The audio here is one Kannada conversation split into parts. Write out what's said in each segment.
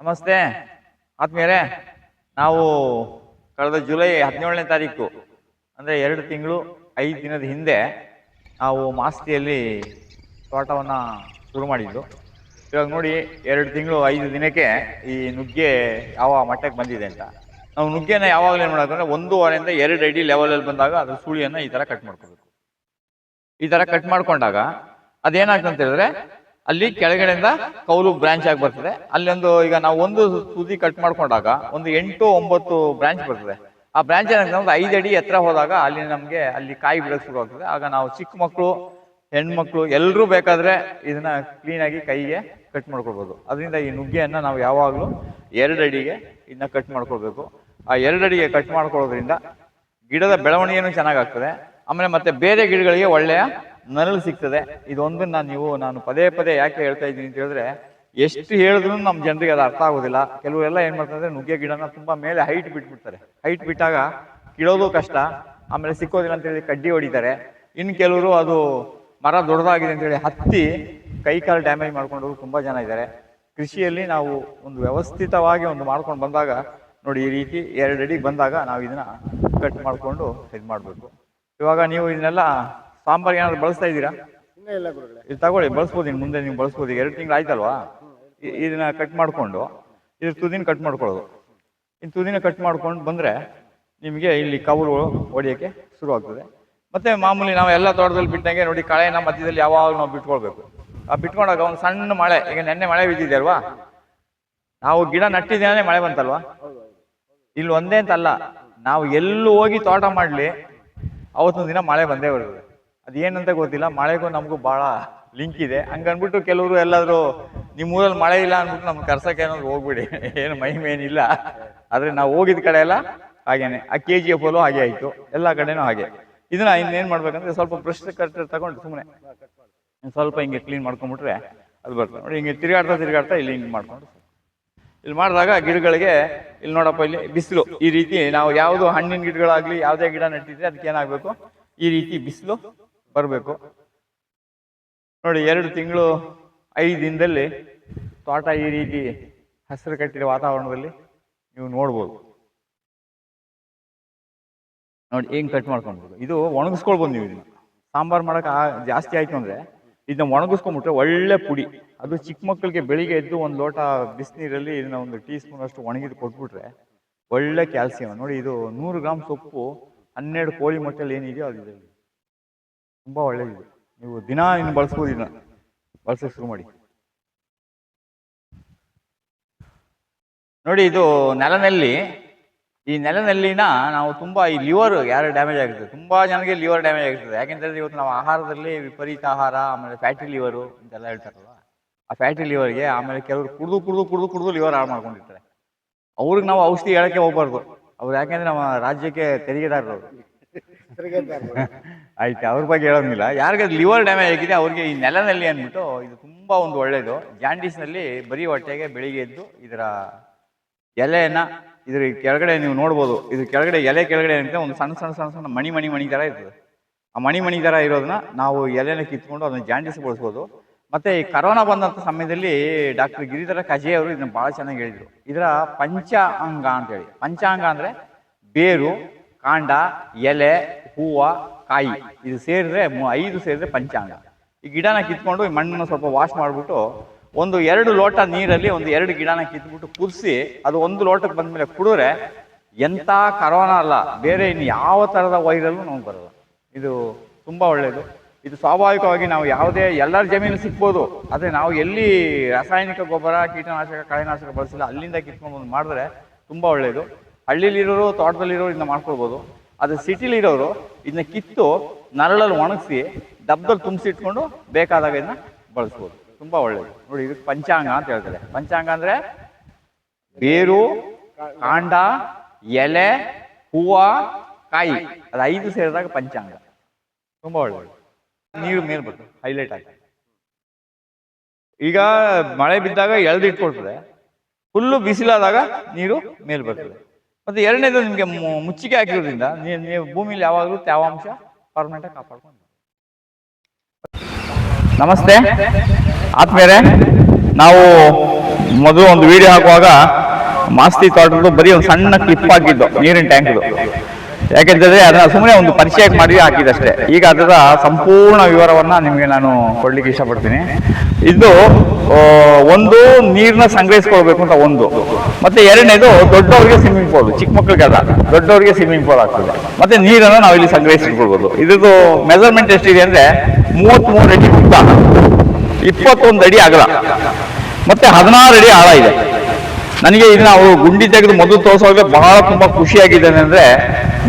ನಮಸ್ತೆ. ಆತ್ಮೀಯರೇ, ನಾವು ಕಳೆದ ಜುಲೈ ಹದಿನೇಳನೇ ತಾರೀಕು, ಅಂದರೆ ಎರಡು ತಿಂಗಳು ಐದು ದಿನದ ಹಿಂದೆ ನಾವು ಮಾಸ್ತಿಯಲ್ಲಿ ತೋಟವನ್ನು ಶುರು ಮಾಡಿದ್ದು. ಇವಾಗ ನೋಡಿ, ಎರಡು ತಿಂಗಳು ಐದು ದಿನಕ್ಕೆ ಈ ನುಗ್ಗೆ ಯಾವ ಮಟ್ಟಕ್ಕೆ ಬಂದಿದೆ ಅಂತ. ನಾವು ನುಗ್ಗೆನ ಯಾವಾಗಲೂ ಏನು ಮಾಡೋದು ಅಂದರೆ ಒಂದೂವರೆಯಿಂದ ಎರಡು ಅಡಿ ಲೆವೆಲಲ್ಲಿ ಬಂದಾಗ ಅದರ ಸುಳಿಯನ್ನು ಈ ಥರ ಕಟ್ ಮಾಡ್ಕೋಬೇಕು. ಈ ಥರ ಕಟ್ ಮಾಡ್ಕೊಂಡಾಗ ಅದೇನಾಗ್ತಂತ ಹೇಳಿದ್ರೆ ಅಲ್ಲಿ ಕೆಳಗಡೆಯಿಂದ ಕೌಲು ಬ್ರಾಂಚ್ ಆಗಿ ಬರ್ತದೆ. ಅಲ್ಲಿ ಒಂದು ಈಗ ನಾವು ಒಂದು ತುದಿ ಕಟ್ ಮಾಡ್ಕೊಂಡಾಗ ಒಂದು ಎಂಟು ಒಂಬತ್ತು ಬ್ರಾಂಚ್ ಬರ್ತದೆ. ಆ ಬ್ರಾಂಚ್ ಏನಾಗ್ತದೆ? ಒಂದು ಐದು ಅಡಿ ಎತ್ತರ ಹೋದಾಗ ಅಲ್ಲಿ ನಮಗೆ ಅಲ್ಲಿ ಕಾಯಿ ಬಿಡೋಕೆ ಶುರು ಆಗ್ತದೆ. ಆಗ ನಾವು ಚಿಕ್ಕ ಮಕ್ಕಳು ಹೆಣ್ಮಕ್ಳು ಎಲ್ಲರೂ ಬೇಕಾದ್ರೆ ಇದನ್ನ ಕ್ಲೀನಾಗಿ ಕೈಗೆ ಕಟ್ ಮಾಡ್ಕೊಳ್ಬೋದು. ಅದರಿಂದ ಈ ನುಗ್ಗೆಯನ್ನ ನಾವು ಯಾವಾಗಲೂ ಎರಡು ಅಡಿಗೆ ಇದನ್ನ ಕಟ್ ಮಾಡ್ಕೊಳ್ಬೇಕು. ಆ ಎರಡು ಅಡಿಗೆ ಕಟ್ ಮಾಡ್ಕೊಳ್ಳೋದ್ರಿಂದ ಗಿಡದ ಬೆಳವಣಿಗೆನೂ ಚೆನ್ನಾಗಾಗ್ತದೆ ಆಮೇಲೆ ಮತ್ತೆ ಬೇರೆ ಗಿಡಗಳಿಗೆ ಒಳ್ಳೆಯ ನರಳು ಸಿಗ್ತದೆ. ನಾನು ನೀವು, ನಾನು ಪದೇ ಪದೇ ಯಾಕೆ ಹೇಳ್ತಾ ಇದ್ದೀನಿ ಅಂತ ಹೇಳಿದ್ರೆ, ಎಷ್ಟು ಹೇಳಿದ್ರು ನಮ್ಮ ಜನರಿಗೆ ಅದು ಅರ್ಥ ಆಗೋದಿಲ್ಲ. ಕೆಲವರೆಲ್ಲ ಏನು ಮಾಡ್ತಾರೆ ನುಗ್ಗೆ ಗಿಡನ ತುಂಬಾ ಮೇಲೆ ಹೈಟ್ ಬಿಟ್ಬಿಡ್ತಾರೆ. ಹೈಟ್ ಬಿಟ್ಟಾಗ ಕೀಳೋದು ಕಷ್ಟ, ಆಮೇಲೆ ಸಿಕ್ಕೋದಿಲ್ಲ ಅಂತ ಹೇಳಿ ಕಡ್ಡಿ ಹೊಡಿತಾರೆ. ಇನ್ನು ಕೆಲವರು ಅದು ಮರ ದೊಡ್ಡದಾಗಿದೆ ಅಂತ ಹೇಳಿ ಹತ್ತಿ ಕೈ ಕಾಲು ಡ್ಯಾಮೇಜ್ ಮಾಡ್ಕೊಂಡು ತುಂಬಾ ಜನ ಇದ್ದಾರೆ. ಕೃಷಿಯಲ್ಲಿ ನಾವು ಒಂದು ವ್ಯವಸ್ಥಿತವಾಗಿ ಒಂದು ಮಾಡ್ಕೊಂಡು ಬಂದಾಗ, ನೋಡಿ ಈ ರೀತಿ ಎರಡು ಅಡಿಗೆ ಬಂದಾಗ ನಾವು ಇದನ್ನ ಕಟ್ ಮಾಡಿಕೊಂಡು ಇದು ಮಾಡಬೇಕು ಇವಾಗ ನೀವು ಇದನ್ನೆಲ್ಲ ಸಾಂಬಾರ್ಗೆ ಏನಾದ್ರು ಬಳಸ್ತಾ ಇದ್ದೀರಾ? ಇನ್ನೂ ಇಲ್ಲ ಗುರುಗಳೇ. ಇದು ತಗೊಳ್ಳಿ ಬಳಸ್ಬೋದು ಇನ್ನು ಮುಂದೆ ನೀವು ಬಳಸ್ಬೋದು. ಈಗ ಎರಡು ತಿಂಗಳು ಆಯ್ತಲ್ವಾ? ಇ- ಇದನ್ನ ಕಟ್ ಮಾಡಿಕೊಂಡು ಇದ್ರ ತುದಿನ ಕಟ್ ಮಾಡ್ಕೊಳ್ಳೋದು. ಇನ್ನು ತುದಿನ ಕಟ್ ಮಾಡ್ಕೊಂಡು ಬಂದರೆ ನಿಮಗೆ ಇಲ್ಲಿ ಕವರು ಹೊಡೆಯೋಕ್ಕೆ ಶುರು ಆಗ್ತದೆ ಮತ್ತೆ ಮಾಮೂಲಿ ನಾವು ಎಲ್ಲ ತೋಟದಲ್ಲಿ ಬಿಟ್ಟಂಗೆ ನೋಡಿ ಕಳೆನ ಮಧ್ಯದಲ್ಲಿ ಯಾವಾಗ ನಾವು ಬಿಟ್ಕೊಳ್ಬೇಕು. ಆ ಬಿಟ್ಕೊಂಡಾಗ ಒಂದು ಸಣ್ಣ ಮಳೆ ಈಗ ನೆನ್ನೆ ಮಳೆ ಬಿದ್ದಿದೆ ಅಲ್ವಾ? ನಾವು ಗಿಡ ನಟ್ಟಿದ್ದೇನೆ ಮಳೆ ಬಂತಲ್ವಾ? ಇಲ್ಲಿ ಒಂದೇ ಅಂತಲ್ಲ ನಾವು ಎಲ್ಲೂ ಹೋಗಿ ತೋಟ ಮಾಡಲಿ ಅವತ್ತೊಂದು ದಿನ ಮಳೆ ಬಂದೇ ಬರ್ತದೆ. ಅದೇನಂತ ಗೊತ್ತಿಲ್ಲ, ಮಳೆಗೂ ನಮಗೂ ಭಾಳ ಲಿಂಕ್ ಇದೆ. ಹಂಗನ್ಬಿಟ್ಟು ಕೆಲವರು ಎಲ್ಲಾದರೂ ನಿಮ್ಮ ಊರಲ್ಲಿ ಮಳೆ ಇಲ್ಲ ಅಂದ್ಬಿಟ್ಟು ನಮ್ಗೆ ಕರ್ಸಕ್ಕೆ ಏನಾದ್ರು ಹೋಗ್ಬಿಡಿ. ಏನು ಮಹಿಮೇನಿಲ್ಲ ಆದರೆ ನಾವು ಹೋಗಿದ ಕಡೆ ಎಲ್ಲ ಹಾಗೇನೆ. ಆ ಕೆ ಜಿ ಎಫ್ ಅಲ್ಲೂ ಹಾಗೆ ಆಯಿತು. ಎಲ್ಲ ಕಡೆನೂ ಹಾಗೆ. ಇದನ್ನ ಇನ್ನೇನು ಮಾಡ್ಬೇಕಂದ್ರೆ ಸ್ವಲ್ಪ ಬ್ರಷ್ ಕಟ್ಟರ್ ತಗೊಂಡು ಸುಮ್ಮನೆ ಸ್ವಲ್ಪ ಹಿಂಗೆ ಕ್ಲೀನ್ ಮಾಡ್ಕೊಂಬಿಟ್ರೆ ಅದು ಬರ್ತದೆ. ನೋಡಿ, ಹಿಂಗೆ ತಿರುಗಾಡ್ತಾ ತಿರುಗಾಡ್ತಾ ಇಲ್ಲಿ ಹಿಂಗೆ ಮಾಡ್ಕೊಂಡು ಇಲ್ಲಿ ಮಾಡಿದಾಗ ಗಿಡಗಳಿಗೆ, ಇಲ್ಲಿ ನೋಡಪ್ಪ, ಇಲ್ಲಿ ಬಿಸಿಲು. ಈ ರೀತಿ ನಾವು ಯಾವುದು ಹಣ್ಣಿನ ಗಿಡಗಳಾಗಲಿ, ಯಾವುದೇ ಗಿಡ ನೆಟ್ಟಿದ್ರೆ ಅದಕ್ಕೆ ಏನಾಗಬೇಕು? ಈ ರೀತಿ ಬಿಸಿಲು ಬರಬೇಕು. ನೋಡಿ, ಎರಡು ತಿಂಗಳು ಐದು ದಿನದಲ್ಲಿ ತೋಟ ಈ ರೀತಿ ಹಸಿರು ಕಟ್ಟಿದ ವಾತಾವರಣದಲ್ಲಿ ನೀವು ನೋಡ್ಬೋದು. ನೋಡಿ, ಹೆಂಗೆ ಕಟ್ ಮಾಡ್ಕೊಂಡ್ಬೋದು. ಇದು ಒಣಗಿಸ್ಕೊಳ್ಬೋದು ನೀವು ಇದನ್ನ. ಸಾಂಬಾರ್ ಮಾಡೋಕೆ ಜಾಸ್ತಿ ಆಯ್ತು ಅಂದ್ರೆ ಇದನ್ನ ಒಣಗಿಸ್ಕೊಂಡ್ಬಿಟ್ರೆ ಒಳ್ಳೆ ಪುಡಿ. ಅದು ಚಿಕ್ಕ ಮಕ್ಕಳಿಗೆ ಬೆಳಿಗ್ಗೆ ಎದ್ದು ಒಂದು ಲೋಟ ಬಿಸಿನೀರಲ್ಲಿ ಇದನ್ನ ಒಂದು ಟೀ ಸ್ಪೂನ್ ಅಷ್ಟು ಒಣಗಿದು ಕೊಟ್ಬಿಟ್ರೆ ಒಳ್ಳೆ ಕ್ಯಾಲ್ಸಿಯಂ. ನೋಡಿ, ಇದು ನೂರು ಗ್ರಾಮ್ ಸೊಪ್ಪು ಹನ್ನೆರಡು ಕೋಳಿ ಮೊಟ್ಟೆಲಿ ಏನಿದೆಯೋ ಅದು ತುಂಬಾ ಒಳ್ಳೇದಿದೆ. ನೀವು ದಿನ ಇನ್ನು ಬಳಸ್ಬೋದು ಇದನ್ನ ಬಳಸಕ್ಕೆ ಶುರು ಮಾಡಿ. ನೋಡಿ, ಇದು ನೆಲನಲ್ಲಿ ಈ ನೆಲನಲ್ಲಿನ ನಾವು ತುಂಬಾ ಈ ಲಿವರ್ ಯಾರು ಡ್ಯಾಮೇಜ್ ಆಗುತ್ತೆ ತುಂಬಾ ಜನಕ್ಕೆ ಲಿವರ್ ಡ್ಯಾಮೇಜ್ ಆಗಿರ್ತದೆ. ಯಾಕೆಂತಂದ್ರೆ ಇವತ್ತು ನಾವು ಆಹಾರದಲ್ಲಿ ವಿಪರೀತ ಆಹಾರ, ಆಮೇಲೆ ಫ್ಯಾಟಿ ಲಿವರು ಅಂತೆಲ್ಲ ಹೇಳ್ತಾರಲ್ಲ ಆ ಫ್ಯಾಟಿ ಲಿವರ್ಗೆ ಆಮೇಲೆ ಕೆಲವರು ಕುಡಿದು ಕುಡಿದು ಕುಡಿದು ಕುಡಿದು ಲಿವರ್ ಹಾಳು ಮಾಡ್ಕೊಂಡಿರ್ತಾರೆ. ಅವ್ರಿಗೆ ನಾವು ಔಷಧಿ ಹೇಳಕ್ಕೆ ಹೋಗ್ಬಾರ್ದು. ಅವ್ರು ಯಾಕೆಂದ್ರೆ ನಮ್ಮ ರಾಜ್ಯಕ್ಕೆ ತೆರಿಗೆದಾರರು. ಆಯ್ತು, ಅವ್ರ ಬಗ್ಗೆ ಹೇಳೋಂಗಿಲ್ಲ ಯಾರಿಗೆ ಲಿವರ್ ಡ್ಯಾಮೇಜ್ ಆಗಿದೆ ಅವ್ರಿಗೆ ಈ ನೆಲನಲ್ಲಿ ಅಂದ್ಬಿಟ್ಟು ಇದು ತುಂಬ ಒಂದು ಒಳ್ಳೇದು. ಜಾಂಡೀಸ್ನಲ್ಲಿ ಬರೀ ಹೊಟ್ಟೆಗೆ ಬೆಳಿಗ್ಗೆ ಎದ್ದು ಇದರ ಎಲೆಯನ್ನ ಇದ್ರ ಕೆಳಗಡೆ ನೀವು ನೋಡ್ಬೋದು. ಇದ್ರ ಕೆಳಗಡೆ ಎಲೆ ಕೆಳಗಡೆ ಏನಿದೆ ಒಂದು ಸಣ್ಣ ಸಣ್ಣ ಸಣ್ಣ ಸಣ್ಣ ಮಣಿ ಮಣಿ ಮಣಿ ತರ ಇರ್ತದೆ. ಆ ಮಣಿ ಮಣಿ ತರ ಇರೋದನ್ನ ನಾವು ಎಲೆನ ಕಿತ್ಕೊಂಡು ಅದನ್ನ ಜಾಂಡೀಸ್ ಬಳಸ್ಬೋದು. ಮತ್ತೆ ಈ ಕರೋನಾ ಬಂದಂತ ಸಮಯದಲ್ಲಿ ಡಾಕ್ಟರ್ ಗಿರಿಧರ ಕಜೆ ಅವರು ಇದನ್ನ ಬಹಳ ಚೆನ್ನಾಗಿ ಹೇಳಿದ್ರು. ಇದರ ಪಂಚಾಂಗ ಅಂತ ಹೇಳಿ. ಪಂಚಾಂಗ ಅಂದ್ರೆ ಬೇರು, ಕಾಂಡ, ಎಲೆ ಹೂವ, ಕಾಯಿ. ಇದು ಸೇರಿದ್ರೆ ಐದು ಸೇರಿದ್ರೆ ಪಂಚಾಂಗ. ಈ ಗಿಡನ ಕಿತ್ಕೊಂಡು ಮಣ್ಣನ್ನು ಸ್ವಲ್ಪ ವಾಶ್ ಮಾಡಿಬಿಟ್ಟು ಒಂದು ಎರಡು ಲೋಟ ನೀರಲ್ಲಿ ಒಂದು ಎರಡು ಗಿಡನ ಕಿತ್ಬಿಟ್ಟು ಕುದಿಸಿ ಅದು ಒಂದು ಲೋಟಕ್ಕೆ ಬಂದ್ಮೇಲೆ ಕುಡಿದ್ರೆ ಎಂಥ ಕರೋನಾ ಅಲ್ಲ. ಬೇರೆ ಇನ್ನು ಯಾವ ಥರದ ವೈರಲ್ಲೂ ನಮ್ಗೆ ಬರಲ್ಲ. ಇದು ತುಂಬಾ ಒಳ್ಳೆಯದು ಇದು ಸ್ವಾಭಾವಿಕವಾಗಿ ನಾವು ಯಾವುದೇ, ಎಲ್ಲರ ಜಮೀನು ಸಿಕ್ಬೋದು ಆದರೆ ನಾವು ಎಲ್ಲಿ ರಾಸಾಯನಿಕ ಗೊಬ್ಬರ, ಕೀಟನಾಶಕ, ಕಳೆನಾಶಕ ಬಳಸಿಲ್ಲ, ಅಲ್ಲಿಂದ ಕಿತ್ಕೊಂಡು ಬಂದು ಮಾಡಿದ್ರೆ ತುಂಬ ಒಳ್ಳೆಯದು ಹಳ್ಳಿಲಿರೋರು, ತೋಟದಲ್ಲಿರೋರು ಇದನ್ನ ಮಾಡ್ಕೊಳ್ಬೋದು. ಅದು ಸಿಟಿಲಿರೋರು ಇದನ್ನ ಕಿತ್ತು ನರಳಲ್ಲಿ ಒಣಗಿಸಿ ತುಂಬಿಸಿ ತುಂಬಿಸಿಟ್ಕೊಂಡು ಬೇಕಾದಾಗ ಇದನ್ನ ಬಳಸ್ಬೋದು. ತುಂಬ ಒಳ್ಳೇದು. ನೋಡಿ ಇದಕ್ಕೆ ಪಂಚಾಂಗ ಅಂತ ಹೇಳ್ತಾರೆ. ಪಂಚಾಂಗ ಅಂದ್ರೆ ಬೇರು, ಕಾಂಡ, ಎಲೆ, ಹೂವ, ಕಾಯಿ. ಅದು ಐದು ಸೇರಿದಾಗ ಪಂಚಾಂಗ. ತುಂಬ ಒಳ್ಳೇದು. ನೀರು ಮೇಲ್ ಬರ್ತದೆ ಹೈಲೈಟ್ ಆಗಿ ಈಗ ಮಳೆ ಬಿದ್ದಾಗ ಎಳ್ದಿಟ್ಕೊಳ್ತದೆ. ಫುಲ್ಲು ಬಿಸಿಲಾದಾಗ ನೀರು ಮೇಲ್ ಬರ್ತದೆ. ಮತ್ತೆ ಎರಡನೇದು ನಿಮಗೆ ಮುಚ್ಚಿಗೆ ಹಾಕಿರೋದ್ರಿಂದ ನೀವು ಭೂಮಿಲಿ ಯಾವಾಗಲೂ ತ್ಯಾವಾಂಶ ಪರ್ಮನೆಂಟ್ ಆಗಿ ಕಾಪಾಡ್ಕೊಂಡು ನಮಸ್ತೆ. ಆತ್ಮೇರೆ ನಾವು ಮೊದಲು ಒಂದು ವಿಡಿಯೋ ಹಾಕುವಾಗ ಮಾಸ್ತಿ ತೋಟದ್ದು ಬರೀ ಒಂದು ಸಣ್ಣ ಕ್ಲಿಪ್ ಆಗಿದ್ದು, ನೀರಿನ ಟ್ಯಾಂಕ್ದು ಯಾಕೆಂತಂದ್ರೆ ಅದನ್ನ ಸುಮ್ಮನೆ ಒಂದು ಪರಿಚಯಕ್ಕೆ ಮಾಡಿ ಹಾಕಿದಷ್ಟೇ. ಈಗ ಅದರ ಸಂಪೂರ್ಣ ವಿವರವನ್ನ ನಿಮಗೆ ನಾನು ಕೊಡ್ಲಿಕ್ಕೆ ಇಷ್ಟಪಡ್ತೀನಿ. ಇದು ಒಂದು ನೀರನ್ನ ಸಂಗ್ರಹಿಸ್ಕೊಳ್ಬೇಕು ಅಂತ ಒಂದು. ಮತ್ತೆ ಎರಡನೇದು ದೊಡ್ಡವರಿಗೆ ಸ್ವಿಮ್ಮಿಂಗ್ ಪೂಲ್ ಚಿಕ್ಕ ಮಕ್ಕಳಿಗೆಲ್ಲ ದೊಡ್ಡವರಿಗೆ ಸ್ವಿಮ್ಮಿಂಗ್ ಪೂಲ್ ಆಗ್ತದೆ. ಮತ್ತೆ ನೀರನ್ನು ನಾವು ಇಲ್ಲಿ ಸಂಗ್ರಹಿಸಿಕೊಳ್ಬಹುದು ಇದ್ರದ್ದು ಮೆಜರ್ಮೆಂಟ್ ಎಷ್ಟಿದೆ ಅಂದ್ರೆ ಮೂವತ್ತ್ಮೂರು ಅಡಿ ಉದ್ದ, ಇಪ್ಪತ್ತೊಂದು ಅಡಿ ಅಗಲ, ಮತ್ತೆ ಹದಿನಾರು ಅಡಿ ಆಳ ಇದೆ. ನನಗೆ ಇದನ್ನ ಅವರು ಗುಂಡಿ ತೆಗೆದು ಮೊದಲು ತೋರಿಸೋಕೆ ಬಹಳ ತುಂಬಾ ಖುಷಿಯಾಗಿದೆ ಅಂದ್ರೆ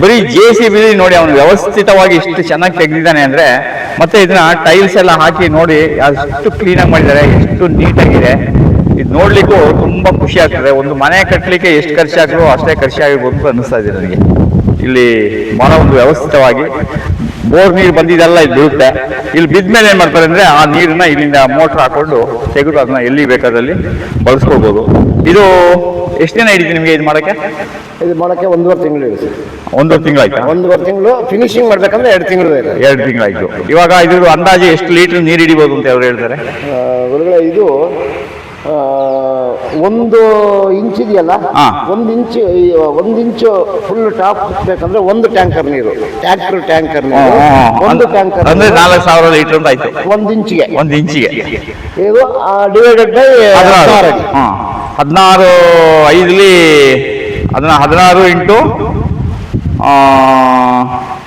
ಬರೀ ಜೆ ಸಿ ಬಿ ನೋಡಿ ಅವನು ವ್ಯವಸ್ಥಿತವಾಗಿ ಇಷ್ಟು ಚೆನ್ನಾಗಿ ತೆಗೆದಿದ್ದಾನೆ ಅಂದ್ರೆ ಮತ್ತೆ ಇದನ್ನ ಟೈಲ್ಸ್ ಎಲ್ಲ ಹಾಕಿ ನೋಡಿ ಅಷ್ಟು ಕ್ಲೀನಾಗಿ ಮಾಡಿದ್ದಾರೆ, ಎಷ್ಟು ನೀಟಾಗಿದೆ. ಇದು ನೋಡ್ಲಿಕ್ಕೂ ತುಂಬಾ ಖುಷಿ ಆಗ್ತದೆ. ಒಂದು ಮನೆ ಕಟ್ಟಲಿಕ್ಕೆ ಎಷ್ಟು ಖರ್ಚಾಗ್ತದೋ ಅಷ್ಟೇ ಖರ್ಚಾಗಿರ್ಬೋದು ಅನಿಸ್ತಾ ಇದೆ ನನಗೆ. ಇಲ್ಲಿ ಬಹಳ ಒಂದು ವ್ಯವಸ್ಥಿತವಾಗಿ ಬೋರ್ ನೀರು ಬಂದಿದೆಲ್ಲ ಇಲ್ಲಿ ಬೀಳುತ್ತೆ. ಇಲ್ಲಿ ಬಿದ್ಮೇಲೆ ಏನು ಮಾಡ್ತಾರೆ ಅಂದರೆ ಆ ನೀರನ್ನ ಇಲ್ಲಿಂದ ಮೋಟ್ರ್ ಹಾಕೊಂಡು ತೆಗೆದು ಅದನ್ನ ಎಲ್ಲಿ ಬೇಕಾದಲ್ಲಿ ಬಳಸ್ಕೊಳ್ಬೋದು. ಇದು ಎಷ್ಟು ದಿನ ಹಿಡಿತು ನಿಮಗೆ ಇದು ಮಾಡೋಕ್ಕೆ? ಇದು ಮಾಡೋಕ್ಕೆ ಒಂದೂವರೆ ತಿಂಗಳು ಇದೆ ಒಂದೂವರೆ ಒಂದು ತಿಂಗಳಾಯ್ತಾ ಒಂದೂವರೆ ತಿಂಗಳು. ಫಿನಿಶಿಂಗ್ ಮಾಡ್ಬೇಕಂದ್ರೆ ಎರಡು ತಿಂಗಳು ಇದೆ. ಎರಡು ತಿಂಗಳಾಯ್ತು ಇವಾಗ ಇದ್ರ ಅಂದಾಜು ಎಷ್ಟು ಲೀಟರ್ ನೀರು ಹಿಡಿಬೋದು ಅಂತ ಅವ್ರು ಹೇಳ್ತಾರೆ? ಇದು ಒಂದು ಇಂಚ್ ಇದೆಯಲ್ಲ? ಹಾ. ಒಂದು ಇಂಚ್ ಒಂದು ಇಂಚು ಫುಲ್ ಟಾಪ್ ಬೇಕಂದ್ರೆ ಒಂದು ಟ್ಯಾಂಕರ್ ನೀರು. ಟ್ಯಾಕ್ಟರ್ ಟ್ಯಾಂಕರ್ ನೀರು. ಒಂದು ಟ್ಯಾಂಕರ್ ಅಂದ್ರೆ ನಾಲ್ಕು ಸಾವಿರ ಲೀಟರ್ ಅಂತ ಆಯ್ತು. ಒಂದು ಇಂಚಿಗೆ. ಒಂದು ಇಂಚಿಗೆ. ಇದು ಡಿವೈಡೆಡ್ ಬೈ ಹದಿನಾರು. ಅಡಿ. ಹಾ. ಹದಿನಾರು ಐದಲಿ ಅದನ್ನ ಹದಿನಾರು ಇಂಟು ಆ,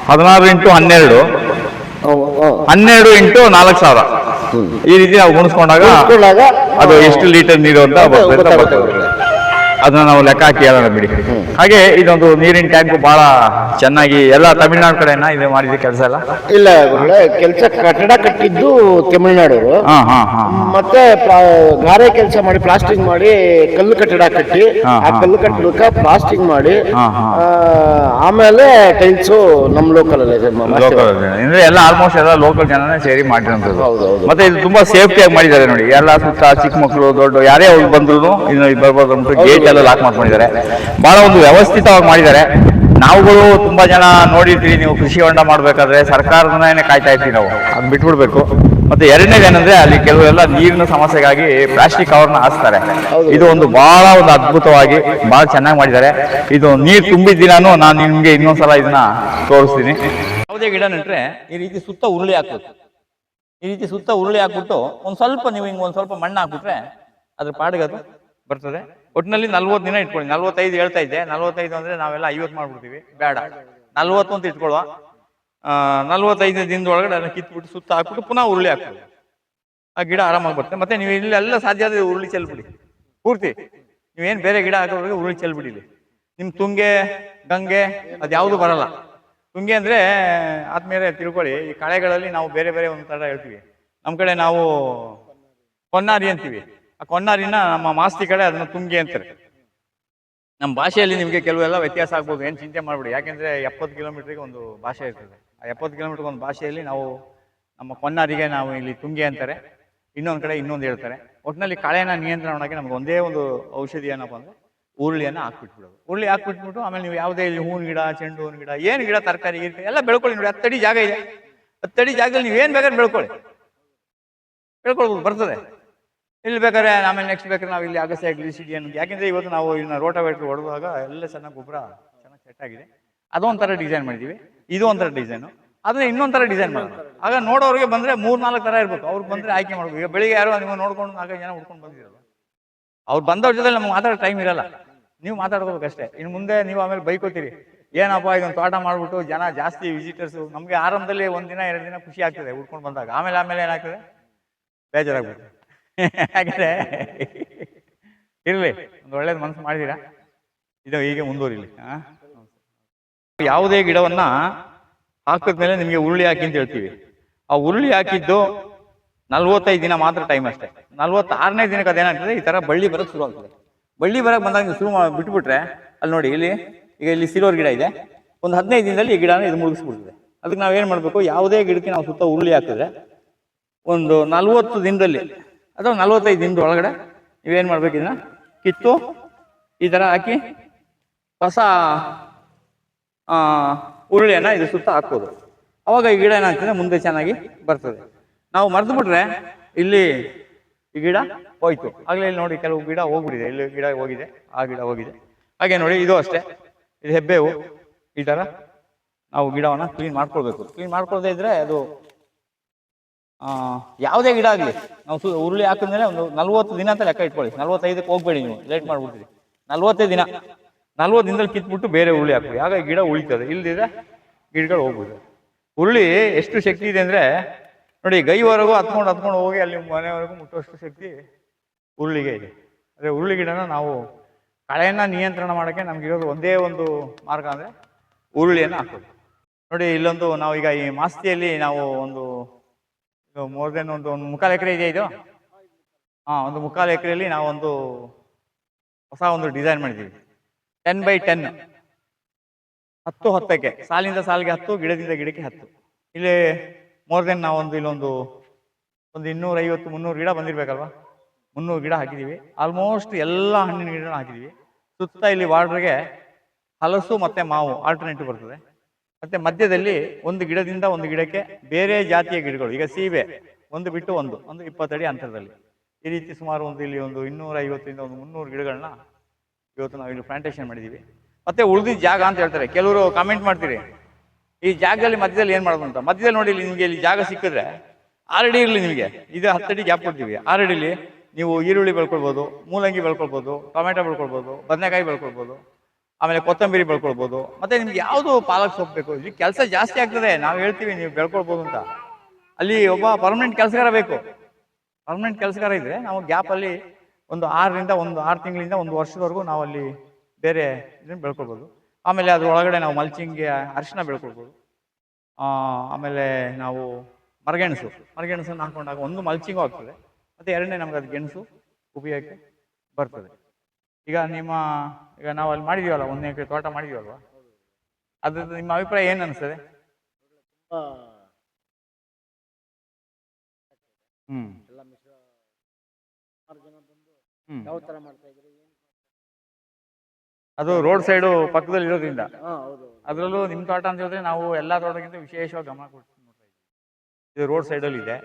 ಹದಿನಾರು ಇಂಟು ಹನ್ನೆರಡು. ಹ್ಮ್, ಹ್ಮ್. ಹನ್ನೆರಡು ಇಂಟು ನಾಲ್ಕು ಸಾವಿರ. ಈ ರೀತಿ ನಾವು ಗುಣಿಸ್ಕೊಂಡಾಗ ಅದು ಎಷ್ಟು ಲೀಟರ್ ನೀರು ಅಂತ ಗೊತ್ತಾಗುತ್ತೆ. ಅದನ್ನ ನಾವು ಲೆಕ್ಕ ಹಾಕಿ ಹೇಳೋಣ ಬಿಡಿ. ಹಾಗೆ ಇದೊಂದು ನೀರಿನ ಟ್ಯಾಂಕ್ ಬಹಳ ಚೆನ್ನಾಗಿ ಎಲ್ಲ ತಮಿಳ್ನಾಡು ಕಡೆನ ಇದು ಮಾಡಿದ ಕೆಲಸ ಎಲ್ಲ ಇಲ್ಲ ಕೆಲಸ ಕಟ್ಟಡ ಕಟ್ಟಿದ್ದು ತಮಿಳ್ನಾಡು ಮತ್ತೆ ಗಾರೆ ಕೆಲಸ ಮಾಡಿ ಪ್ಲಾಸ್ಟಿಕ್ ಮಾಡಿ ಕಲ್ಲು ಕಟ್ಟಡ ಕಟ್ಟಿ ಆ ಕಲ್ಲು ಕಟ್ಟಡಕ್ಕೆ ಪ್ಲಾಸ್ಟಿಂಗ್ ಮಾಡಿ ಆಮೇಲೆ ಟೈಲ್ಸ್ ನಮ್ ಲೋಕಲ್ ಅಂದ್ರೆ ಎಲ್ಲ ಆಲ್ಮೋಸ್ಟ್ ಎಲ್ಲ ಲೋಕಲ್ ಜನನೇ ಸೇರಿ ಮಾಡಿರೋದು. ಮತ್ತೆ ಇದು ತುಂಬಾ ಸೇಫ್ಟಿಯಾಗಿ ಮಾಡಿದ್ದಾರೆ ನೋಡಿ. ಎಲ್ಲ ಸುತ್ತ ಚಿಕ್ಕ ಮಕ್ಕಳು ದೊಡ್ಡ ಯಾರೇ ಹೋಗಿ ಬಂದ್ರು ಇನ್ನು ಬರ್ಬೋದು ಅಂತ ಗೇಟ್ ಎಲ್ಲ ಲಾಕ್ ಮಾಡ್ಕೊಂಡಿದ್ದಾರೆ. ಬಹಳ ಒಂದು ವ್ಯವಸ್ಥಿತವಾಗಿ ಮಾಡಿದ್ದಾರೆ. ನಾವುಗಳು ತುಂಬಾ ಜನ ನೋಡಿರ್ತೀವಿ, ನೀವು ಕೃಷಿ ಹೊಂಡ ಮಾಡ್ಬೇಕಾದ್ರೆ ಸರ್ಕಾರದನ್ನೇ ಕಾಯ್ತಾ ಇರ್ತೀವಿ ನಾವು. ಅದು ಬಿಟ್ಬಿಡ್ಬೇಕು. ಮತ್ತೆ ಎರಡನೇದೇನಂದ್ರೆ ಅಲ್ಲಿ ಕೆಲವೆಲ್ಲ ನೀರಿನ ಸಮಸ್ಯೆಗಾಗಿ ಪ್ಲಾಸ್ಟಿಕ್ ಕವರ್ನ ಹಾಸ್ತಾರೆ. ಇದು ಒಂದು ಬಹಳ ಒಂದು ಅದ್ಭುತವಾಗಿ ಬಹಳ ಚೆನ್ನಾಗಿ ಮಾಡಿದ್ದಾರೆ. ಇದು ನೀರು ತುಂಬಿದ ದಿನಾನು ನಾನು ನಿಮ್ಗೆ ಇನ್ನೊಂದ್ಸಲ ಇದನ್ನ ತೋರಿಸ್ತೀನಿ. ಯಾವುದೇ ಗಿಡ ನೆಟ್ರೆ ಈ ರೀತಿ ಸುತ್ತ ಉರುಳಿ ಹಾಕ್ಬೇಕು. ಈ ರೀತಿ ಸುತ್ತ ಉರುಳಿ ಹಾಕ್ಬಿಟ್ಟು ಒಂದ್ ಸ್ವಲ್ಪ ನೀವು ಹಿಂಗ್ ಒಂದ್ ಸ್ವಲ್ಪ ಮಣ್ಣು ಹಾಕ್ಬಿಟ್ರೆ ಅದ್ರ ಪಾಡಿಗೆ ಅದು ಬರ್ತದೆ. ಒಟ್ಟಿನಲ್ಲಿ ನಲ್ವತ್ತು ದಿನ ಇಟ್ಕೊಳ್ಳಿ. ನಲ್ವತ್ತೈದು ಹೇಳ್ತಾ ಇದ್ದೆ. ನಲ್ವತ್ತೈದು ಅಂದ್ರೆ ನಾವೆಲ್ಲ ಐವತ್ತು ಮಾಡ್ಬಿಡ್ತೀವಿ. ಬೇಡ. ನಲ್ವತ್ತು ಅಂತ ಇಟ್ಕೊಳ್ಳುವ. ನಲ್ವತ್ತೈದು ದಿನದೊಳಗಡೆ ಅದನ್ನ ಕಿತ್ಬಿಟ್ಟು ಸುತ್ತ ಹಾಕ್ಬಿಟ್ಟು ಪುನಃ ಉರುಳಿ ಹಾಕ್ಬಿಡಿ ಆ ಗಿಡ ಆರಾಮಾಗಿ ಬರುತ್ತೆ. ಮತ್ತೆ ನೀವು ಎಲ್ಲ ಸಾಧ್ಯ ಆದ್ರೆ ಉರುಳಿ ಚೆಲ್ಬಿಡಿ. ಪೂರ್ತಿ. ನೀವೇನು ಬೇರೆ ಗಿಡ ಹಾಕೋದ್ರಿಗೆ ಉರುಳಿ ಚೆಲ್ಬಿಡಿ ಇಲ್ಲಿ. ನಿಮ್ ತುಂಗೆ, ಗಂಗೆ ಅದ್ಯಾವುದು ಬರಲ್ಲ. ತುಂಗೆ ಅಂದ್ರೆ ಆದ್ಮೇಲೆ ತಿಳ್ಕೊಳ್ಳಿ, ಈ ಕಳೆಗಳಲ್ಲಿ ನಾವು ಬೇರೆ ಬೇರೆ ಒಂದು ತರ ಹೇಳ್ತೀವಿ. ನಮ್ಮ ಕಡೆ ನಾವು ಹೊನ್ನಾರಿ ಅಂತೀವಿ. ಆ ಕೊನ್ನಾರಿನ ನಮ್ಮ ಮಾಸ್ತಿ ಕಡೆ ಅದನ್ನ ತುಂಗಿ ಅಂತಾರೆ. ನಮ್ಮ ಭಾಷೆಯಲ್ಲಿ ನಿಮಗೆ ಕೆಲವೆಲ್ಲ ವ್ಯತ್ಯಾಸ ಆಗ್ಬೋದು, ಏನು ಚಿಂತೆ ಮಾಡ್ಬಿಡಿ. ಯಾಕೆಂದ್ರೆ ಎಪ್ಪತ್ತು ಕಿಲೋಮೀಟ್ರಿಗೆ ಒಂದು ಭಾಷೆ ಇರ್ತದೆ. ಆ ಎಪ್ಪತ್ತು ಕಿಲೋಮೀಟರ್ ಒಂದು ಭಾಷೆಯಲ್ಲಿ ನಾವು ನಮ್ಮ ಕೊನ್ನಾರಿಗೆ ನಾವು ಇಲ್ಲಿ ತುಂಗೆ ಅಂತಾರೆ. ಇನ್ನೊಂದು ಕಡೆ ಇನ್ನೊಂದು ಹೇಳ್ತಾರೆ. ಒಟ್ಟಿನಲ್ಲಿ ಕಳೆನ ನಿಯಂತ್ರಣ ಮಾಡೋಕ್ಕೆ ನಮ್ಗೆ ಒಂದೇ ಒಂದು ಔಷಧಿ ಏನಪ್ಪ ಅಂದ್ರೆ ಹುರುಳಿಯನ್ನ ಹಾಕ್ಬಿಟ್ಬಿಡೋದು. ಉರುಳಿ ಹಾಕ್ಬಿಟ್ಬಿಟ್ಟು ಆಮೇಲೆ ನೀವು ಯಾವುದೇ ಇಲ್ಲಿ ಹೂವಿನ ಗಿಡ, ಚೆಂಡು ಹೂವಿನ ಗಿಡ, ಏನು ಗಿಡ, ತರಕಾರಿ ಎಲ್ಲ ಬೆಳ್ಕೊಳ್ಳಿ ನೋಡಿ. ಹತ್ತಡಿ ಜಾಗ ಇದೆ. ಹತ್ತಡಿ ಜಾಗದಲ್ಲಿ ನೀವು ಏನು ಬೇಕಾದ್ರೆ ಬೆಳ್ಕೊಳ್ಳಿ. ಬೆಳ್ಕೊಳ್ಬೋದು, ಬರ್ತದೆ. ಇಲ್ಲಿ ಬೇಕಾದ್ರೆ ಆಮೇಲೆ ನೆಕ್ಸ್ಟ್ ಬೇಕಾದ್ರೆ ನಾವು ಇಲ್ಲಿ ಅಗಸೆ ಗ್ಲಿಸಿಡಿಯನ್ ಯಾಕೆಂದ್ರೆ ಇವತ್ತು ನಾವು ಇದನ್ನ ರೋಟಾವೇಟ್ರ್ ಹೊಡೆದಾಗ ಎಲ್ಲ ಚೆನ್ನಾಗಿ ಗೊಬ್ಬರ ಚೆನ್ನಾಗಿ ಸೆಟ್ ಆಗಿದೆ. ಅದೊಂಥರ ಡಿಸೈನ್ ಮಾಡಿದೀವಿ. ಇದು ಒಂಥರ ಡಿಸೈನು ಅದನ್ನ ಇನ್ನೊಂಥರ ಡಿಸೈನ್ ಮಾಡೋದು ಆಗ ನೋಡೋರಿಗೆ ಬಂದ್ರೆ ಮೂರು ನಾಲ್ಕು ತರ ಇರ್ಬೇಕು. ಅವ್ರಿಗೆ ಬಂದ್ರೆ ಆಯ್ಕೆ ಮಾಡಬೇಕು. ಈಗ ಬೆಳಿಗ್ಗೆ ಯಾರೋ ನೀವು ನೋಡ್ಕೊಂಡು ನಾಲ್ಕು ಜನ ಹುಡ್ಕೊಂಡು ಬಂದಿರಲ್ಲ. ಅವ್ರು ಬಂದವ್ರ ಜೊತೆ ನಮ್ಗೆ ಮಾತಾಡೋ ಟೈಮ್ ಇರಲ್ಲ. ನೀವು ಮಾತಾಡ್ಕೋಬೇಕಷ್ಟೇ ಇನ್ನು ಮುಂದೆ ನೀವು ಆಮೇಲೆ ಬೈಕೋತೀರಿ. ಏನಪ್ಪ ಇದೊಂದು ತೋಟ ಮಾಡಿಬಿಟ್ಟು ಜನ ಜಾಸ್ತಿ ವಿಸಿಟರ್ಸ್ ನಮಗೆ ಆರಂಭದಲ್ಲಿ ಒಂದಿನ, ಎರಡು ದಿನ ಖುಷಿ ಆಗ್ತದೆ ಹುಡ್ಕೊಂಡು ಬಂದಾಗ. ಆಮೇಲೆ ಆಮೇಲೆ ಏನಾಗ್ತದೆ? ಬೇಜಾರಾಗ್ಬಿಡುತ್ತೆ ಯಾಕಂದ್ರೆ ಇರಲಿ ಒಂದು ಒಳ್ಳೇದು ಮನಸ್ಸು ಮಾಡಿದೀರಾ? ಇದು ಹೀಗೆ ಮುಂದುವರಿಲಿ? ಯಾವುದೇ ಗಿಡವನ್ನ ಹಾಕಿದ್ಮೇಲೆ ನಿಮಗೆ ಉರುಳಿ ಹಾಕಿ ಅಂತ ಹೇಳ್ತೀವಿ. ಆ ಉರುಳಿ ಹಾಕಿದ್ದು ನಲ್ವತ್ತೈದು ದಿನ ಮಾತ್ರ ಟೈಮ್ ಅಷ್ಟೇ. ನಲ್ವತ್ತಾರನೇ ದಿನಕ್ಕೆ ಅದೇನಾಗ್ತದೆ ಈ ತರ ಬಳ್ಳಿ ಬರೋಕ್ಕೆ ಶುರು ಆಗ್ತದೆ. ಬಳ್ಳಿ ಬರಕ್ ಬಂದಾಗ ನೀವು ಶುರು ಮಾಡಿ ಬಿಟ್ಬಿಟ್ರೆ ಅಲ್ಲಿ ನೋಡಿ ಇಲ್ಲಿ ಈಗ ಇಲ್ಲಿ ಸಿರೋರ್ ಗಿಡ ಇದೆ. ಒಂದು ಹದಿನೈದು ದಿನದಲ್ಲಿ ಈ ಗಿಡನ ಇದು ಮುಗಿಸ್ಬಿಡ್ತದೆ ಅದಕ್ಕೆ ನಾವು ಏನು ಮಾಡಬೇಕು? ಯಾವುದೇ ಗಿಡಕ್ಕೆ ನಾವು ಸುತ್ತ ಉರುಳಿ ಹಾಕಿದ್ರೆ ಒಂದು ನಲ್ವತ್ತು ದಿನದಲ್ಲಿ ಅಥವಾ ನಲ್ವತ್ತೈದು ದಿನದ ಒಳಗಡೆ. ನೀವೇನು ಮಾಡ್ಬೇಕು ಇದನ್ನ? ಕಿತ್ತು, ಈ ಥರ ಹಾಕಿ ಹೊಸ ಉರುಳಿಯನ್ನ ಇದು ಸುತ್ತ ಹಾಕ್ಬೋದು. ಅವಾಗ ಈ ಗಿಡ ಏನಾಗ್ತದೆ? ಮುಂದೆ ಚೆನ್ನಾಗಿ ಬರ್ತದೆ. ನಾವು ಮರೆತು ಬಿಟ್ರೆ ಇಲ್ಲಿ ಈ ಗಿಡ ಹೋಯ್ತು. ಆಗಲೇ ಇಲ್ಲಿ ನೋಡಿ ಕೆಲವು ಗಿಡ ಹೋಗ್ಬಿಟ್ಟಿದೆ. ಇಲ್ಲಿ ಗಿಡ ಹೋಗಿದೆ, ಆ ಗಿಡ ಹೋಗಿದೆ. ಹಾಗೆ ನೋಡಿ, ಇದು ಅಷ್ಟೇ. ಇದು ಹೆಬ್ಬೇವು. ಈ ಥರ ನಾವು ಗಿಡವನ್ನ ಕ್ಲೀನ್ ಮಾಡ್ಕೊಳ್ಬೇಕು. ಕ್ಲೀನ್ ಮಾಡ್ಕೊಳ್ದೇ ಇದ್ರೆ ಅದು ಯಾವುದೇ ಗಿಡ ಆಗಲಿ, ನಾವು ಸು ಉರುಳಿ ಹಾಕಿದ್ಮೇಲೆ ಒಂದು ನಲ್ವತ್ತು ದಿನ ಅಂತ ಲೆಕ್ಕ ಇಟ್ಕೊಳ್ಳಿ. ನಲ್ವತ್ತೈದಕ್ಕೆ ಹೋಗ್ಬೇಡಿ ನೀವು. ಲೇಟ್ ಮಾಡ್ಬಿಡ್ತೀರಿ. ನಲ್ವತ್ತೇ ದಿನ. ನಲ್ವತ್ತು ದಿನದಲ್ಲಿ ಕಿತ್ಬಿಟ್ಟು ಬೇರೆ ಉರುಳಿ ಹಾಕ್ಬೋದು ಆಗ ಗಿಡ ಉಳಿತದೆ. ಇಲ್ದಿದ್ರೆ ಗಿಡಗಳು ಹೋಗ್ಬೋದು ಉರುಳಿ ಎಷ್ಟು ಶಕ್ತಿ ಇದೆ ಅಂದರೆ, ನೋಡಿ, ಗೈವರೆಗೂ ಹತ್ಕೊಂಡು ಹತ್ಕೊಂಡು ಹೋಗಿ ಅಲ್ಲಿ ಮನೆವರೆಗೂ ಮುಟ್ಟುವಷ್ಟು ಶಕ್ತಿ ಉರುಳಿಗೆ ಇದೆ. ಅಂದರೆ ಉರುಳಿ ಗಿಡನ ನಾವು ಕಳೆಯನ್ನ ನಿಯಂತ್ರಣ ಮಾಡೋಕ್ಕೆ ನಮಗಿರೋದು ಒಂದೇ ಒಂದು ಮಾರ್ಗ ಅಂದರೆ ಉರುಳಿಯನ್ನು ಹಾಕೋದು. ನೋಡಿ, ಇಲ್ಲೊಂದು ನಾವು ಈಗ ಈ ಮಾಸ್ತಿಯಲ್ಲಿ ನಾವು ಒಂದು ಮೋರ್ ದೆನ್ ಒಂದು ಒಂದು ಮುಕ್ಕಾಲು ಎಕರೆ ಇದೆ ಇದು? ಹಾಂ, ಒಂದು ಮುಕ್ಕಾಲು ಎಕರೆಯಲ್ಲಿ ನಾವು ಒಂದು ಹೊಸ ಒಂದು ಡಿಸೈನ್ ಮಾಡಿದ್ದೀವಿ. ಟೆನ್ ಬೈ ಟೆನ್ ಹತ್ತು ಹತ್ತಕ್ಕೆ. ಸಾಲಿಂದ ಸಾಲಿಗೆ ಹತ್ತು, ಗಿಡದಿಂದ ಗಿಡಕ್ಕೆ ಹತ್ತು. ಇಲ್ಲಿ ಮೋರ್ ದೆನ್ ನಾವೊಂದು ಇಲ್ಲೊಂದು, ಒಂದು ಇನ್ನೂರೈವತ್ತು ಮುನ್ನೂರು ಗಿಡ ಬಂದಿರಬೇಕಲ್ವಾ? ಮುನ್ನೂರು ಗಿಡ ಹಾಕಿದೀವಿ ಆಲ್ಮೋಸ್ಟ್ ಎಲ್ಲ ಹಣ್ಣಿನ ಗಿಡ ಹಾಕಿದೀವಿ ಸುತ್ತ ಇಲ್ಲಿ ವಾರ್ಡ್ರಿಗೆ ಹಲಸು ಮತ್ತೆ ಮಾವು ಆಲ್ಟರ್ನೇಟಿವ್ ಬರ್ತದೆ. ಮತ್ತೆ ಮಧ್ಯದಲ್ಲಿ ಒಂದು ಗಿಡದಿಂದ ಒಂದು ಗಿಡಕ್ಕೆ ಬೇರೆ ಜಾತಿಯ ಗಿಡಗಳು, ಈಗ ಸೀಬೆ, ಒಂದು ಬಿಟ್ಟು ಒಂದು ಒಂದು ಇಪ್ಪತ್ತಡಿ ಅಂತರದಲ್ಲಿ. ಈ ರೀತಿ ಸುಮಾರು ಒಂದು ಇಲ್ಲಿ ಒಂದು ಇನ್ನೂರ ಐವತ್ತರಿಂದ ಒಂದು ಮುನ್ನೂರು ಗಿಡಗಳನ್ನ ಇವತ್ತು ನಾವು ಇಲ್ಲಿ ಪ್ಲಾಂಟೇಶನ್ ಮಾಡಿದ್ದೀವಿ ಮತ್ತೆ ಉಳಿದಿದ್ದ ಜಾಗ ಅಂತ ಹೇಳ್ತಾರೆ, ಕೆಲವರು ಕಾಮೆಂಟ್ ಮಾಡ್ತೀರಿ. ಈ ಜಾಗದಲ್ಲಿ ಮಧ್ಯದಲ್ಲಿ ಏನು ಮಾಡೋದು ಅಂತ? ಮಧ್ಯದಲ್ಲಿ ನೋಡಿ ಇಲ್ಲಿ ನಿಮಗೆ ಇಲ್ಲಿ ಜಾಗ ಸಿಕ್ಕಿದ್ರೆ ಆರಡಿ ಇರಲಿ ನಿಮಗೆ. ಇದು ಹತ್ತಡಿ ಗ್ಯಾಪ್ ಕೊಡ್ತೀವಿ. ಆರಡಿಲಿ ನೀವು ಈರುಳ್ಳಿ ಬೆಳ್ಕೊಳ್ಬೋದು, ಮೂಲಂಗಿ ಬೆಳ್ಕೊಳ್ಬೋದು, ಟೊಮೆಟೊ ಬೆಳ್ಕೊಳ್ಬೋದು, ಬದನೆಕಾಯಿ ಬೆಳ್ಕೊಳ್ಬೋದು ಆಮೇಲೆ ಕೊತ್ತಂಬರಿ ಬೆಳ್ಕೊಳ್ಬೋದು. ಮತ್ತೆ ನಿಮ್ಗೆ ಯಾವುದು ಪಾಲಕ್ ಸೊಪ್ಪು ಬೇಕು? ಇಲ್ಲಿ ಕೆಲಸ ಜಾಸ್ತಿ ಆಗ್ತದೆ. ನಾವು ಹೇಳ್ತೀವಿ, ನೀವು ಬೆಳ್ಕೊಳ್ಬೋದು ಅಂತ. ಅಲ್ಲಿ ಒಬ್ಬ ಪರ್ಮನೆಂಟ್ ಕೆಲಸಗಾರ ಬೇಕು. ಪರ್ಮನೆಂಟ್ ಕೆಲಸಗಾರ ಇದ್ರೆ ನಾವು ಗ್ಯಾಪಲ್ಲಿ ಒಂದು ಆರರಿಂದ ಒಂದು ಆರು ತಿಂಗಳಿಂದ ಒಂದು ವರ್ಷದವರೆಗೂ ನಾವು ಅಲ್ಲಿ ಬೇರೆ ಇದನ್ನ ಬೆಳ್ಕೊಳ್ಬೋದು. ಆಮೇಲೆ ಅದ್ರ ಒಳಗಡೆ ನಾವು ಮಲ್ಚಿಂಗ್ಗೆ ಅರಿಶಿನ ಬೆಳ್ಕೊಳ್ಬೋದು. ಆಮೇಲೆ ನಾವು ಮರಗೆಣಸು. ಮರಗೆಣಸನ್ನು ಹಾಕೊಂಡಾಗ ಒಂದು ಮಲ್ಚಿಂಗು ಆಗ್ತದೆ. ಮತ್ತು ಎರಡನೇ ನಮ್ಗೆ ಅದು ಗೆಣಸು, ಉಪಯೋಗಕ್ಕೆ ಬರ್ತದೆ. ಈಗ ನಿಮ್ಮ, ಈಗ ನಾವು ಅಲ್ಲಿ ಮಾಡಿದೀವಲ್ಲ ಒಂದನೇ ಎಕರೆ ತೋಟ ಮಾಡಿದೀವಲ್ವಾ? ಅದ್ರದ್ದು ನಿಮ್ಮ ಅಭಿಪ್ರಾಯ ಏನು ಅನಿಸ್ತದೆ? ಅದು ರೋಡ್ ಸೈಡು ಪಕ್ಕದಲ್ಲಿ ಇರೋದ್ರಿಂದ. ಅದರಲ್ಲೂ ನಿಮ್ಮ ತೋಟ ಅಂತ ಹೇಳಿದ್ರೆ ನಾವು ಎಲ್ಲ ತೋಟಕ್ಕಿಂತ ವಿಶೇಷವಾಗಿ ಗಮನ ಕೊಡ್ತೀವಿ ಇದು ರೋಡ್ ಸೈಡಲ್ಲಿ ಇದೆ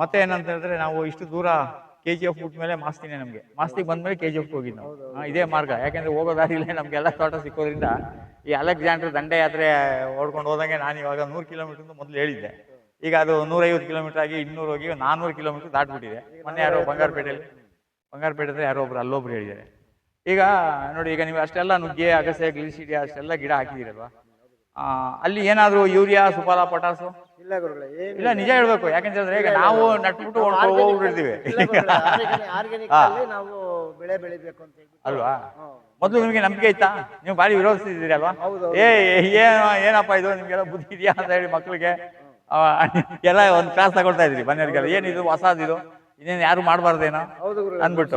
ಮತ್ತೆ ಏನಂತ ಹೇಳಿದ್ರೆ ನಾವು ಇಷ್ಟು ದೂರ ಕೆ ಜಿ ಎಫ್ ಬಿಟ್ಟ ಮೇಲೆ ಮಾಸ್ತಿನೇ ನಮಗೆ. ಮಾಸ್ತಿಗೆ ಬಂದ್ಮೇಲೆ ಕೆ ಜಿ ಎಫ್ ಹೋಗಿದ್ದು ನಾವು. ಇದೇ ಮಾರ್ಗ. ಯಾಕೆಂದ್ರೆ ಹೋಗೋ ದಾರಿಲೇ ನಮ್ಗೆಲ್ಲ ತೋಟ ಸಿಕ್ಕೋದ್ರಿಂದ. ಈ ಅಲೆಕ್ಸಾಂಡ್ರ್ ದಂಡಯಾತ್ರೆ ಓಡ್ಕೊಂಡು ಹೋದಂಗೆ ನಾನು ಇವಾಗ ನೂರು ಕಿಲೋಮೀಟರ್ ಮೊದಲು ಹೇಳಿದ್ದೆ. ಈಗ ಅದು ನೂರೈವತ್ತು ಕಿಲೋಮೀಟರ್ ಆಗಿ ಇನ್ನೂರು ಹೋಗಿ ನಾನ್ನೂರು ಕಿಲೋಮೀಟರ್ ದಾಟ್ಬಿಟ್ಟಿದೆ. ಮೊನ್ನೆ ಯಾರೋ ಬಂಗಾರಪೇಟೆಯಲ್ಲಿ ಬಂಗಾರಪೇಟೆ ಬಂಗಾರಪೇಟೆದಲ್ಲಿ ಯಾರೋ ಒಬ್ರು ಅಲ್ಲೊಬ್ರು ಹೇಳಿದ್ದಾರೆ. ಈಗ ನೋಡಿ ಈಗ ನೀವು ಅಷ್ಟೆಲ್ಲ ನುಗ್ಗೆ ಅಗಸೆ ಗ್ಲಿಸಿಡಿಯಾ ಅಷ್ಟೆಲ್ಲ ಗಿಡ ಹಾಕಿದ್ದೀರಲ್ವಾ? ಅಲ್ಲಿ ಏನಾದರೂ ಯೂರಿಯಾ ಸುಪಾಲ ಪೊಟಾಸು ಇಲ್ಲ ಗುರುಗಳೇ ಏನು ಇಲ್ಲ ನಿಜ ಹೇಳ್ಬೇಕು. ಯಾಕಂತ ಹೇಳಿದ್ರೆ ಈಗ ನಾವು ನಟ್ಬಿಟ್ಟು ಹೋಗ್ಬಿಟ್ಟಿರ್ತೀವಿ ಆರ್ಗ್ಯಾನಿಕ್. ಅಲ್ಲಿ ನಾವು ಬೆಳೆ ಬೆಳಿಬೇಕು ಅಂತ ಹೇಳ್ಬಿಟ್ಟು. ಅಲ್ವಾ. ಮೊದಲು ನಿಮಗೆ ನಂಬಿಕೆ ಇತ್ತಾ? ನೀವು ಭಾರಿ ವಿರೋಧಿಸಿದ್ದೀರಿ ಅಲ್ವಾ? ಏ ಏನು ಏನಪ್ಪ ಇದು? ನಿಮ್ಗೆಲ್ಲ ಬುದ್ಧಿ ಇದೆಯಾ ಅಂತ ಹೇಳಿ ಮಕ್ಕಳಿಗೆ? ಎಲ್ಲ ಒಂದು ಕ್ಲಾಸ್ ತಗೊಳ್ತಾ ಇದ್ರಿ ಮನೆಯವ್ರಿಗೆಲ್ಲ. ಏನಿದು? ಹೊಸದಿದು? ಇನ್ನೇನು ಯಾರು ಮಾಡಬಾರ್ದೇನೋ ಅಂದ್ಬಿಟ್ಟು.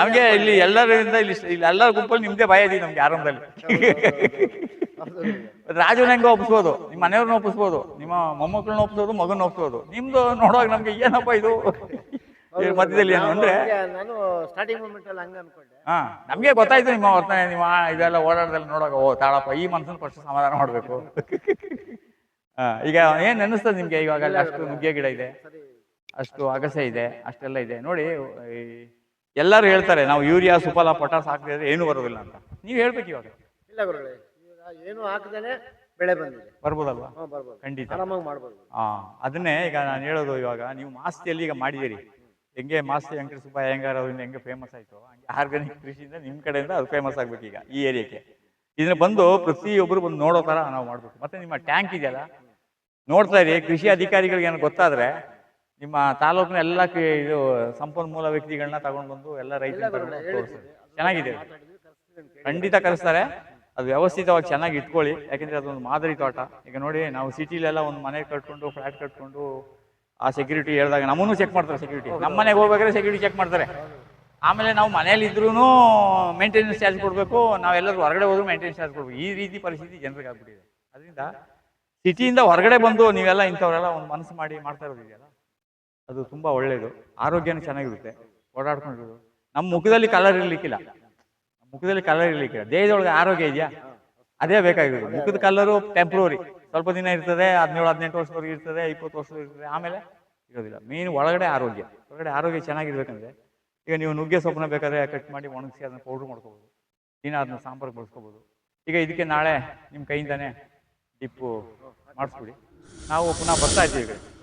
ನಮಗೆ ಇಲ್ಲಿ ಎಲ್ಲರಿಂದ ಇಲ್ಲಿ ಇಲ್ಲಿ ಎಲ್ಲರ ಗುಂಪಲ್ಲಿ ನಿಮ್ದೇ ಭಯ ಇದೆ ನಮ್ಗೆ ಆರಂಭದಲ್ಲಿ. ರಾಜು ಹೆಂಗ ಒಪ್ಪಿಸ್ಬೋದು ನಿಮ್ಮ ಮನೆಯವ್ರನ್ನ ಒಪ್ಪಿಸ್ಬೋದು ನಿಮ್ಮ ಮೊಮ್ಮಕ್ಕಳನ್ನ ಒಪ್ಪಿಸೋದು ಮಗನ ಒಪ್ಪಿಸೋದು ನಿಮ್ದು ನೋಡುವಾಗ ನಮ್ಗೆ ಏನಪ್ಪ ಇದು? ಮಧ್ಯದಲ್ಲಿ ಏನು ಅಂದ್ರೆ? ಹಾ ನಮ್ಗೆ ಗೊತ್ತಾಯ್ತು ನಿಮ್ಮ ವರ್ತನೆ ನಿಮ್ಮ ಇದೆಲ್ಲ ಓಡಾಡದಲ್ಲಿ ನೋಡೋಕೆ ಓ ತಾಳಪ್ಪ ಈ ಮನ್ಸನ್ ಫಸ್ಟ್ ಸಮಾಧಾನ ಮಾಡ್ಬೇಕು. ಹಾ ಈಗ ಏನ್ ಅನಿಸ್ತದೆ ನಿಮ್ಗೆ? ಇವಾಗ ಅಷ್ಟು ನುಗ್ಗೆ ಗಿಡ ಇದೆ ಅಷ್ಟು ಅಗಸೆ ಇದೆ ಅಷ್ಟೆಲ್ಲ ಇದೆ. ನೋಡಿ ಈ ಎಲ್ಲರೂ ಹೇಳ್ತಾರೆ ನಾವು ಯೂರಿಯಾ ಸುಫಲ ಪೊಟಾಸ್ ಹಾಕಿದ್ರೆ ಏನು ಬರೋದಿಲ್ಲ ಅಂತ. ನೀವು ಹೇಳ್ಬೇಕು ಇವಾಗ. ಇಲ್ಲ ಗುರುಗಳೇ ಇವಾಗ ಏನು ಹಾಕದೇನೆ ಬೆಳೆ ಬಂದಿದೆ. ಬರ್ಬೋದಲ್ವಾ? ಬರ್ಬೋದು. ಖಂಡಿತ. ಆರಾಮಾಗಿ ಮಾಡ್ಬೋದು. ಆ ಅದನ್ನೇ ಈಗ ನಾನು ಹೇಳೋದು ಇವಾಗ ನೀವು ಮಾಸ್ತಿಯಲ್ಲಿ ಈಗ ಮಾಡಿದಿರಿ ಹೆಂಗೆ ಮಾಸ್ತಿ ವೆಂಕಟ ಸುಬ್ಬ ಅಯ್ಯಂಗಾರ್ ಅವರಿಂದ ಹೆಂಗೆ ಫೇಮಸ್ ಆಯ್ತು? ಹಂಗೆ ಆರ್ಗಾನಿಕ್ ಕೃಷಿಯಿಂದ ನಿಮ್ಮ ಕಡೆಯಿಂದ ಅದು ಫೇಮಸ್ ಆಗ್ಬೇಕು ಈಗ ಈ ಏರಿಯಾಕ್ಕೆ. ಇದನ್ನ ಬಂದು ಪ್ರತಿಯೊಬ್ಬರು ಬಂದು ನೋಡೋ ಥರ ನಾವು ಮಾಡ್ಬೇಕು. ಮತ್ತೆ ನಿಮ್ಮ ಟ್ಯಾಂಕ್ ಇದೆಯಲ್ಲ? ನೋಡ್ತಾ ಇರಿ ಕೃಷಿ ಅಧಿಕಾರಿಗಳಿಗೆ ಏನು ಗೊತ್ತಾದ್ರೆ ನಿಮ್ಮ ತಾಲೂಕಿನ ಎಲ್ಲ ಕಿ- ಇದು ಸಂಪನ್ಮೂಲ ವ್ಯಕ್ತಿಗಳನ್ನ ತಗೊಂಡು ಬಂದು ಎಲ್ಲ ರೈತರ ತೋರಿಸ್ತಾರೆ ಚೆನ್ನಾಗಿದೆ. ಖಂಡಿತ ಕರೆಸ್ತಾರೆ. ಅದು ವ್ಯವಸ್ಥಿತವಾಗಿ ಚೆನ್ನಾಗಿ ಇಟ್ಕೊಳ್ಳಿ. ಯಾಕೆಂದ್ರೆ ಅದೊಂದು ಮಾದರಿ ತೋಟ. ಈಗ ನೋಡಿ ನಾವು ಸಿಟಿಲೆಲ್ಲ ಒಂದು ಮನೆ ಕಟ್ಕೊಂಡು ಫ್ಲಾಟ್ ಕಟ್ಕೊಂಡು ಆ ಸೆಕ್ಯೂರಿಟಿ ಹೇಳಿದಾಗ ನಮ್ಮನ್ನು ಚೆಕ್ ಮಾಡ್ತಾರೆ ಸೆಕ್ಯೂರಿಟಿ ನಮ್ಮ ಮನೆಗೆ ಹೋಗ್ಬೇಕಾದ್ರೆ ಸೆಕ್ಯೂರಿಟಿ ಚೆಕ್ ಮಾಡ್ತಾರೆ. ಆಮೇಲೆ ನಾವು ಮನೇಲಿ ಇದ್ರೂ ಮೇಂಟೆನೆನ್ಸ್ ಚಾರ್ಜ್ ಕೊಡಬೇಕು ನಾವೆಲ್ಲರೂ ಹೊರಗಡೆ ಹೋದ್ರೂ ಮೇಂಟೆನೆನ್ಸ್ ಚಾರ್ಜ್ ಕೊಡಬೇಕು. ಈ ರೀತಿ ಪರಿಸ್ಥಿತಿ ಜನರಿಗೆ ಆಗ್ಬಿಟ್ಟಿದೆ ಅದರಿಂದ ಸಿಟಿಯಿಂದ ಹೊರಗಡೆ ಬಂದು ನೀವೆಲ್ಲ ಇಂಥವರೆಲ್ಲ ಒಂದು ಮನಸ್ಸು ಮಾಡಿ ಮಾಡ್ತಾ ಇರೋದಿದೆಯಲ್ಲ ಅದು ತುಂಬ ಒಳ್ಳೆಯದು ಆರೋಗ್ಯನೂ ಚೆನ್ನಾಗಿರುತ್ತೆ. ಓಡಾಡ್ಕೊಂಡಿರೋದು. ನಮ್ಮ ಮುಖದಲ್ಲಿ ಕಲರ್ ಇರ್ಲಿಕ್ಕಿಲ್ಲ. ಮುಖದಲ್ಲಿ ಕಲರ್ ಇರ್ಲಿಕ್ಕಿಲ್ಲ. ದೇಹದೊಳಗೆ ಆರೋಗ್ಯ ಇದೆಯಾ? ಅದೇ ಬೇಕಾಗಿರೋದು. ಮುಖದ ಕಲರು ಟೆಂಪ್ರವರಿ ಸ್ವಲ್ಪ ದಿನ ಇರ್ತದೆ, ಹದಿನೇಳು, ಹದಿನೆಂಟು ವರ್ಷದವರೆಗೆ ಇರ್ತದೆ, ಇಪ್ಪತ್ತು ವರ್ಷದವರೆಗೆ ಇರ್ತದೆ. ಆಮೇಲೆ ಇರೋದಿಲ್ಲ. ಮೇನ್ ಒಳಗಡೆ ಆರೋಗ್ಯ. ಒಳಗಡೆ ಆರೋಗ್ಯ ಚೆನ್ನಾಗಿರ್ಬೇಕಂದ್ರೆ ಈಗ ನೀವು ನುಗ್ಗೆ ಸೊಪ್ಪನ್ನ ಬೇಕಾದ್ರೆ ಕಟ್ ಮಾಡಿ ಒಣಗಿಸಿ ಅದನ್ನ ಪೌಡ್ರ್ ಮಾಡ್ಕೋಬೋದು. ದಿನ ಅದನ್ನ ಸಾಂಬಾರು ಬಳಸ್ಕೋಬೋದು. ಈಗ ಇದಕ್ಕೆ ನಾಳೆ ನಿಮ್ಮ ಕೈಯಿಂದಾನೆ ಡಿಪ್ಪು ಮಾಡಿಸ್ಬಿಡಿ. ನಾವು ಪುನಃ ಬರ್ತಾ ಇದ್ದೀವಿ.